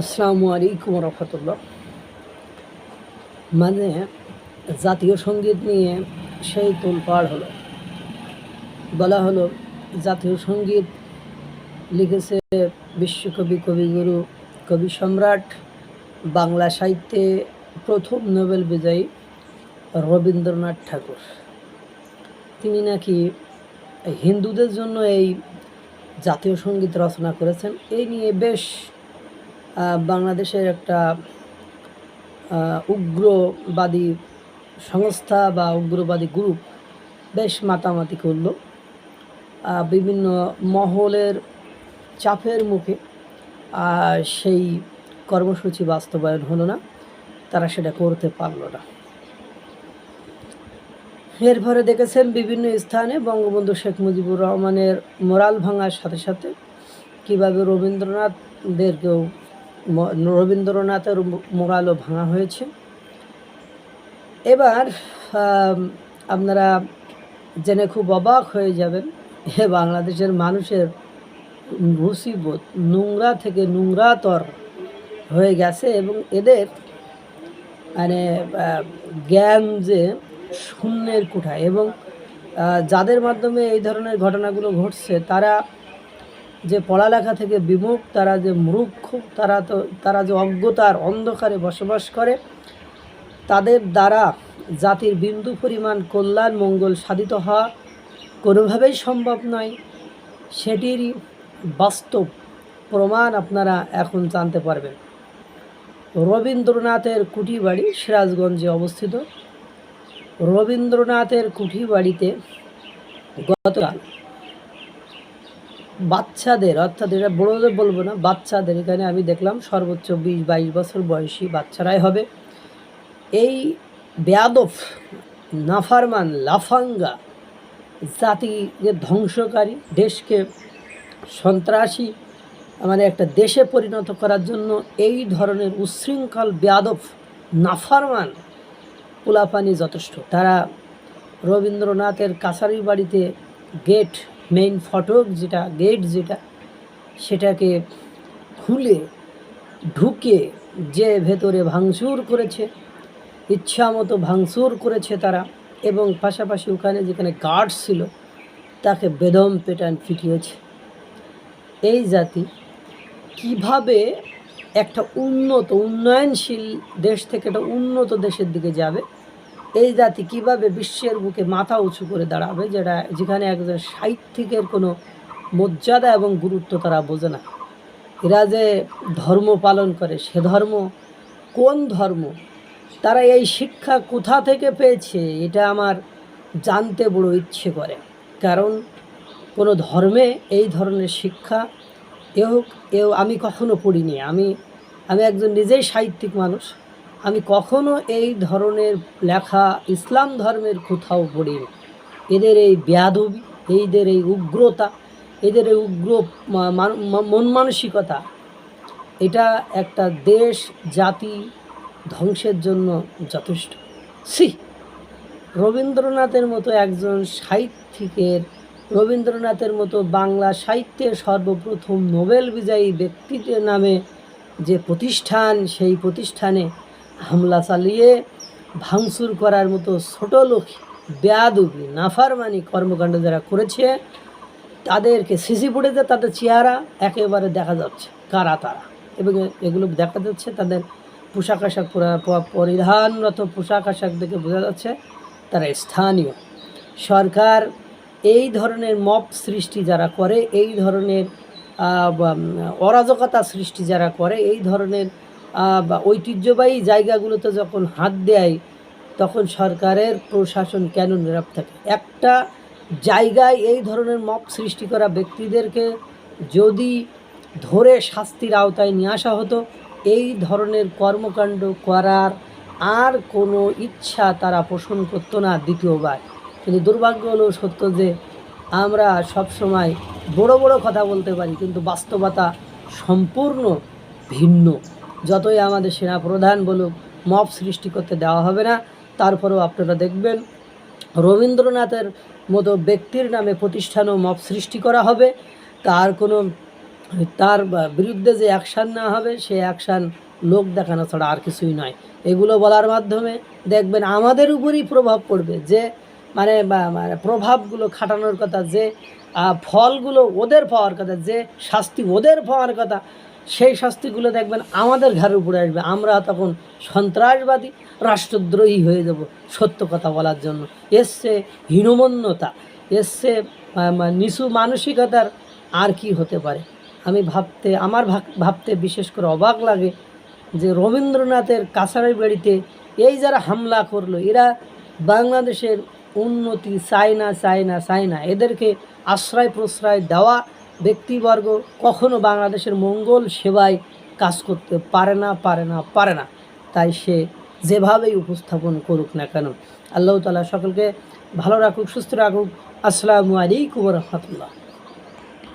আসসালামু আলাইকুম রহমতুল্লাহ। মানে জাতীয় সংগীত নিয়ে সেই তোলপাড় হলো। বলা হলো, জাতীয় সংগীত লিখেছে বিশ্বকবি, কবিগুরু, কবি সম্রাট, বাংলা সাহিত্যে প্রথম নোবেল বিজয়ী রবীন্দ্রনাথ ঠাকুর। তিনি নাকি হিন্দুদের জন্য এই জাতীয় সংগীত রচনা করেছেন এই নিয়ে বেশ বাংলাদেশের একটা উগ্রবাদী সংস্থা বা উগ্রবাদী গ্রুপ বেশ মাতামাতি করল। বিভিন্ন মহলের চাপের মুখে সেই কর্মসূচি বাস্তবায়ন হলো না, তারা সেটা করতে পারল না। এরপরে দেখেছেন বিভিন্ন স্থানে বঙ্গবন্ধু শেখ মুজিবুর রহমানের মোরাল ভাঙার সাথে সাথে কীভাবে রবীন্দ্রনাথদেরকেও রবীন্দ্রনাথের মোরালও ভাঙা হয়েছে। এবার আপনারা জেনে খুব অবাক হয়ে যাবেন এ বাংলাদেশের মানুষের মুসিবত, নোংরা থেকে নোংরাতর হয়ে গেছে এবং এদের মানে জ্ঞান যে শূন্যের কোঠায় এবং যাদের মাধ্যমে এই ধরনের ঘটনাগুলো ঘটছে, তারা যে পড়ালেখা থেকে বিমুখ, তারা যে মূর্খ, তারা তো, তারা যে অজ্ঞতার অন্ধকারে বসবাস করে, তাদের দ্বারা জাতির বিন্দু পরিমাণ কল্যাণ, মঙ্গল সাধিত হওয়া কোনোভাবেই সম্ভব নয়। সেটিরই বাস্তব প্রমাণ আপনারা এখন জানতে পারবেন। রবীন্দ্রনাথের কুঠি বাড়ি সিরাজগঞ্জে অবস্থিত। রবীন্দ্রনাথের কুঠি বাড়িতে গতকাল বাচ্চাদের, অর্থাৎ এটা বড়োদের বলব না, বাচ্চাদের, এখানে আমি দেখলাম সর্বোচ্চ বিশ বাইশ বছর বয়সী বাচ্চারাই হবে। এই বেয়াদফ নাফারমান, লাফাঙ্গা জাতিকে ধ্বংসকারী, দেশকে সন্ত্রাসী মানে একটা দেশে পরিণত করার জন্য এই ধরনের উচ্ছৃঙ্খল বেয়াদফ নাফারমান পোলাপানি যথেষ্ট। তারা রবীন্দ্রনাথের কাছারি বাড়িতে গেট মেইন ফটক যেটা গেট যেটা, সেটাকে খুলে ঢুকে যে ভেতরে ভাঙচুর করেছে, ইচ্ছা মতো ভাঙচুর করেছে তারা এবং পাশাপাশি ওখানে যেখানে গার্ড ছিল, তাকে বেদম পেটান ফিটিয়েছে এই জাতি কীভাবে একটা উন্নত, উন্নয়নশীল দেশ থেকে একটা উন্নত দেশের দিকে যাবে? এই জাতি কীভাবে বিশ্বের বুকে মাথা উঁচু করে দাঁড়াবে যেটা যেখানে একজন সাহিত্যিকের কোনো মর্যাদা এবং গুরুত্ব তারা বোঝে না? এরা যে ধর্ম পালন করে, সে ধর্ম কোন ধর্ম? তারা এই শিক্ষা কোথা থেকে পেয়েছে? এটা আমার জানতে বড় ইচ্ছে করে। কারণ কোনো ধর্মে এই ধরনের শিক্ষা এ হোক এও আমি কখনো পড়িনি। আমি আমি একজন নিজেই সাহিত্যিক মানুষ। আমি কখনো এই ধরনের লেখা ইসলাম ধর্মের কোথাও পড়িনি। এদের এই ব্যাধবি, এইদের এই উগ্রতা, এদের এই উগ্র মান- মন মানসিকতা, এটা একটা দেশ, জাতি ধ্বংসের জন্য যথেষ্ট। সি রবীন্দ্রনাথের মতো একজন সাহিত্যিকের, রবীন্দ্রনাথের মতো বাংলা সাহিত্যের সর্বপ্রথম নোবেল বিজয়ী ব্যক্তিদের নামে যে প্রতিষ্ঠান, সেই প্রতিষ্ঠানে হামলা চালিয়ে ভাঙচুর করার মতো ছোট লোক বেয়াদুবি, নাফারমানি কর্মকাণ্ড যারা করেছে, তাদেরকে সিসি ফুটেজে তাদের চেহারা একেবারে দেখা যাচ্ছে, কারা তারা। এবং এগুলো দেখা যাচ্ছে, তাদের পোশাক আশাক পরিধানরত পোশাক আশাক দেখে বোঝা যাচ্ছে তারা স্থানীয়। সরকার এই ধরনের মপ সৃষ্টি যারা করে, এই ধরনের অরাজকতা সৃষ্টি যারা করে, এই ধরনের ঐতিহ্যবাহী জায়গাগুলোতে যখন হাত দেয়, তখন সরকারের প্রশাসন কেন নীরব থাকে? একটা জায়গায় এই ধরনের মপ সৃষ্টি করা ব্যক্তিদেরকে যদি ধরে শাস্তির আওতায় নিয়ে আসা হতো, এই ধরনের কর্মকাণ্ড করার আর কোনো ইচ্ছা তারা পোষণ করতো না দ্বিতীয়বার। কিন্তু দুর্ভাগ্য হলো সত্য যে, আমরা সব সময় বড় বড় কথা বলতে পারি, কিন্তু বাস্তবতা সম্পূর্ণ ভিন্ন। যতই আমাদের সেনা প্রধান বলুক, মব সৃষ্টি করতে দেওয়া হবে না, তারপরেও আপনারা দেখবেন রবীন্দ্রনাথের মতো ব্যক্তির নামে প্রতিষ্ঠান ও মব সৃষ্টি করা হবে। তার কোনো, তার বিরুদ্ধে যে অ্যাকশান না হবে সে অ্যাকশান লোক দেখানো ছাড়া আর কিছুই নয়। এগুলো বলার মাধ্যমে দেখবেন আমাদের উপরই প্রভাব পড়বে যে মানে মানে প্রভাবগুলো খাটানোর কথা, যে ফলগুলো ওদের পাওয়ার কথা, যে শাস্তি ওদের পাওয়ার কথা, সেই শাস্তিগুলো দেখবেন আমাদের ঘরের উপরে আসবে। আমরা তখন সন্ত্রাসবাদী, রাষ্ট্রদ্রোহী হয়ে যাব সত্য কথা বলার জন্য। এসছে হীনমন্যতা, এসছে নিচু মানসিকতার আর কি হতে পারে? আমি ভাবতে, আমার ভাব- ভাবতে বিশেষ করে অবাক লাগে যে রবীন্দ্রনাথের কাছাড়ের বাড়িতে এই যারা হামলা করল, এরা বাংলাদেশের উন্নতি চায় না চায় না চায় না এদেরকে আশ্রয় প্রশ্রয় দেওয়া ব্যক্তিবর্গ কখনো বাংলাদেশের মঙ্গল সেবায় কাজ করতে পারে না পারে না পারে না। তাই সে যেভাবেই উপস্থাপন করুক না কেন, আল্লাহ তালা সকলকে ভালো রাখুক, সুস্থ রাখুক। আসসালামু আলাইকুম রহমতুল্লাহ।